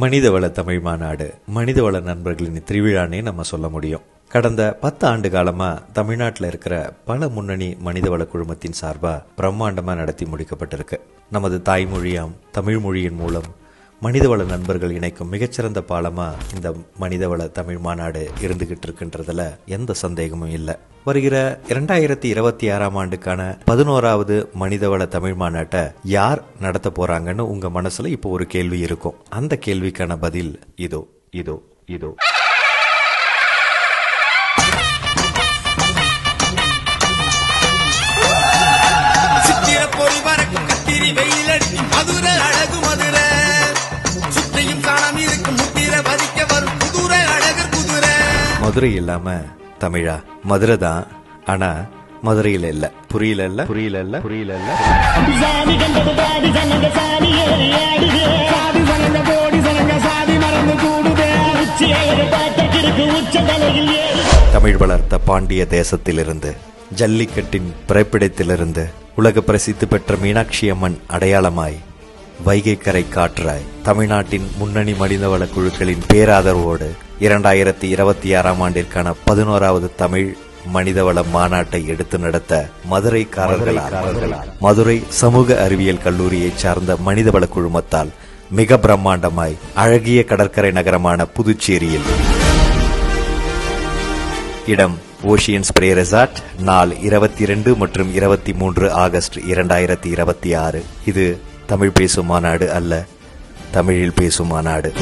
மனிதவள தமிழ் மாநாடு. மனிதவள நண்பர்களின் திருவிழானே நம்ம சொல்ல முடியும். கடந்த பத்து ஆண்டு காலமா தமிழ்நாட்டில் இருக்கிற பல முன்னணி மனிதவள குழுமத்தின் சார்பா பிரம்மாண்டமா நடத்தி முடிக்கப்பட்டிருக்கு. நமது தாய்மொழியாம் தமிழ் மொழியின் மூலம் மனிதவள நண்பர்கள் இணைக்கும் மிகச்சிறந்த பாலமா இந்த மனிதவள தமிழ் மாநாடு இருந்துகிட்டு இருக்குன்றதுல எந்த சந்தேகமும் இல்லை. வருகிற இரண்டாயிரத்தி இருபத்தி ஆறாம் ஆண்டுக்கான பதினோராவது மனிதவள தமிழ் மாநாட்டை யார் நடத்த போறாங்கன்னு உங்க மனசுல இப்போ ஒரு கேள்வி இருக்கும். அந்த கேள்விக்கான பதில் இதோ இதோ இதோ. மதுரை இல்லாம தமிழா? மதுரை தான். ஆனா மதுரையில இல்ல. புரியல இல்ல? புரியல இல்ல? புரியல இல்ல? தமிழ் வளர்த்த பாண்டிய தேசத்திலிருந்து ஜல்லிக்கட்டின் பிறப்பிடத்திலிருந்து உலக பிரசித்தி பெற்ற மீனாட்சி அம்மன் அடையாளமாய் வைகை கரை காற்றாய் தமிழ்நாட்டின் முன்னணி மனிதவள குழுக்களின் பேராதரவோடு இரண்டாயிரத்தி இருபத்தி ஆறாம் ஆண்டிற்கான பதினோராவது தமிழ் மனிதவள மாநாட்டை எடுத்து நடத்த மதுரைக்காரர்களால் மதுரை சமூக அறிவியல் கல்லூரியை சார்ந்த மனிதவள குழுமத்தால் மிக பிரம்மாண்டமாய் அழகிய கடற்கரை நகரமான புதுச்சேரியில். இடம் ஓஷியன் ஸ்ப்ரே ரெசார்ட் நாள் இருபத்தி இரண்டு மற்றும் இருபத்தி மூன்று ஆகஸ்ட் இரண்டாயிரத்தி இருபத்தி ஆறு. இது தமிழ் பேசும் மாநாடு அல்ல தமிழில் பேசும் மாநாடு.